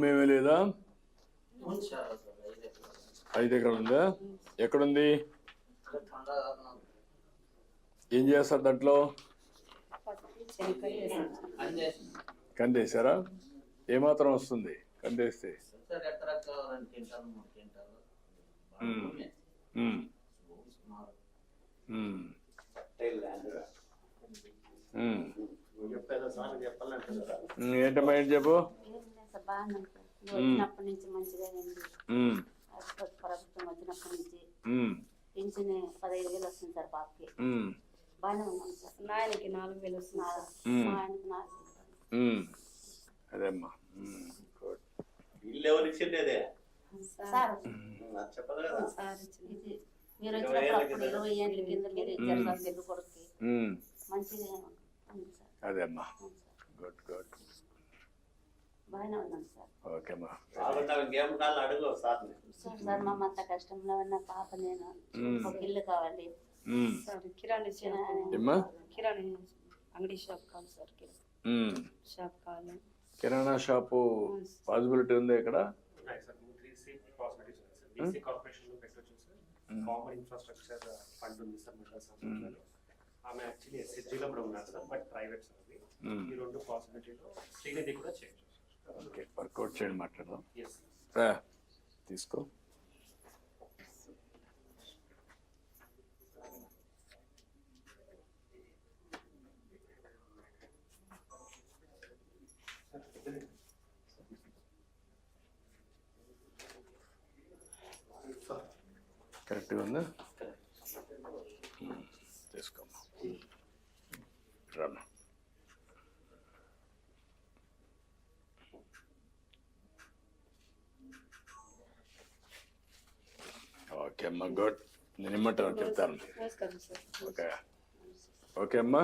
భూమి ఏమీ లేదా? ఐదు ఎకరాలు. ఉందా? ఎక్కడుంది? ఏం చేస్తారు దాంట్లో? కందేశారా? ఏమాత్రం వస్తుంది కందేస్తే? సార్ ఎకరాకు రెండు వచ్చినప్పటి నుంచి మంచిగా అయింది. ఉమ్, రాష్ట్ర ప్రభుత్వం వచ్చినప్పటి నుంచి ఉమ్, పింఛన్ పదహైదు వేలు వస్తుంది సార్ పాపకి ఉమ్, బాగానే ఉన్నాం సార్ నాయనకి నాలుగు వేలు వస్తుంది సార్. మ్మ్. మా ఆయనకి నాలుగు వేలు. ఉమ్. అదేమ్మా. ఇల్లు ఎవరు ఇచ్చిండేదే? సార్. సార్. ఇది మీరు వచ్చినప్పుడు అప్పుడు ఇరవై ఏళ్ళ కింద మీరు ఇచ్చారు సార్ పెద్ద కొడుకు ఉమ్, మంచిగా ఉంది సార్ అదేమ్మా అవును సార్ గుడ్ గుడ్ బాగానే ఉన్నాం సార్. ఓకేమ్మా మా అంత కష్టంలో ఉన్న పాప నేను మ్మ్. ఒక ఇల్లు కావాలి. సార్ కిరాణా షాప్ ఏమ్మా? కిరాణా అంగడి షాప్ కావాలి సార్ ఉమ్. షాప్ కావాలి. కిరాణా షాపు పాసిబిలిటీ ఉంది ఇక్కడ? ఉన్నాయి సార్ త్రీ సి పాసిబిలిటీస్ ఉన్నాయి సార్. బీసీ కార్పొరేషన్లో పెట్టొచ్చు సార్. కామన్ ఇన్ఫ్రాస్ట్రక్చర్ ఫండ్ ఉంది సార్ ఆమె యాక్చువల్లీ ఎస్హెచ్జిలో కూడా ఉన్నారు సార్ బట్ ప్రైవేట్ సార్ అది. ఈ రెండు పాసిబిలిటీలో శ్రీనిధి కూడా చేయొచ్చు. ఓకే వర్కౌట్ చేయండి మాట్లాడదాం. రా, తీసుకో. కరెక్ట్గా ఉందా? తీసుకోమ్మా రామ్మా. ఓకే అమ్మా గుడ్. నేను ఇమ్మంటాను చెప్తాను. ఓకే. ఓకే అమ్మా.